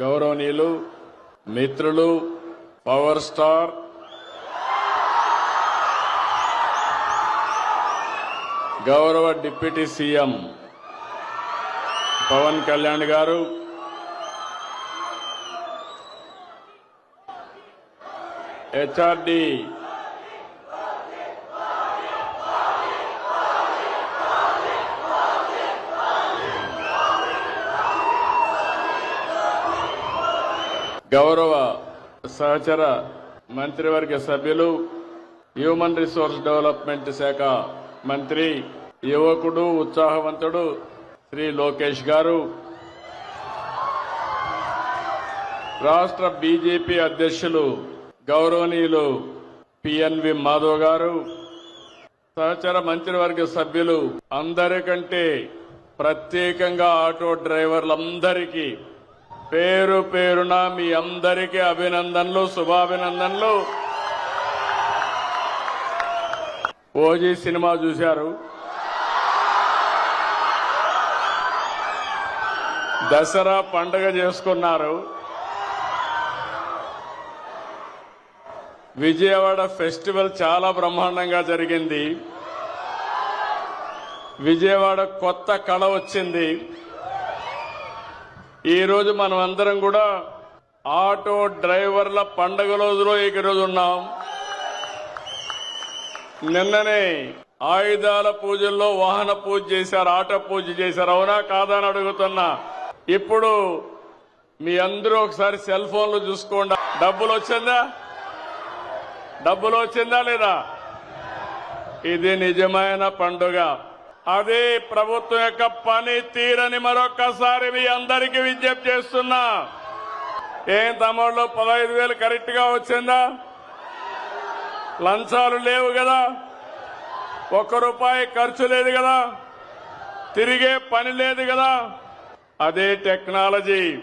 గౌరవనీయులు మిత్రులు power star. గౌరవ deputy CM Pawan Kalyan garu. HRD గౌరవ సహచర మంత్రివర్గ సభ్యులు హ్యూమన్ రిసోర్స్ డెవలప్మెంట్ శాఖ మంత్రి యువకుడు ఉత్సాహవంతుడు శ్రీ లోకేష్ గారు రాష్ట్ర బీజేపీ అధ్యక్షులు గౌరవనీయులు పిఎన్వి మాధవ్ గారు సహచర మంత్రివర్గ సభ్యులు అందరికంటే ప్రత్యేకంగా ఆటో డ్రైవర్లందరికీ పేరు పేరున మీ అందరికీ అభినందనలు శుభాభినందనలు. ఓజీ సినిమా చూశారు. దసరా పండగ చేసుకున్నారు. విజయవాడ ఫెస్టివల్ చాలా బ్రహ్మాండంగా జరిగింది. విజయవాడ కొత్త కళ వచ్చింది. ఈరోజు మనం అందరం కూడా ఆటో డ్రైవర్ల పండగ రోజులో ఈరోజు ఉన్నాం. నిన్ననే ఆయుధాల పూజల్లో వాహన పూజ చేశారు ఆటో పూజ చేశారు. అవునా కాదా అని అడుగుతున్నా. ఇప్పుడు మీ అందరూ ఒకసారి సెల్ ఫోన్లు చూసుకోండి. డబ్బులు వచ్చిందా? డబ్బులు వచ్చిందా లేదా? ఇది నిజమైన పండుగ. అదే ప్రభుత్వం యొక్క పని తీరని మరొకసారి మీ అందరికీ విజ్ఞప్తి చేస్తున్నా. ఏం తమ్ముళ్ళు పదహైదు వేలు కరెక్ట్గా వచ్చిందా? లంచాలు లేవు కదా? ఒక్క రూపాయి ఖర్చు లేదు కదా? తిరిగే పని లేదు కదా? అదే టెక్నాలజీ.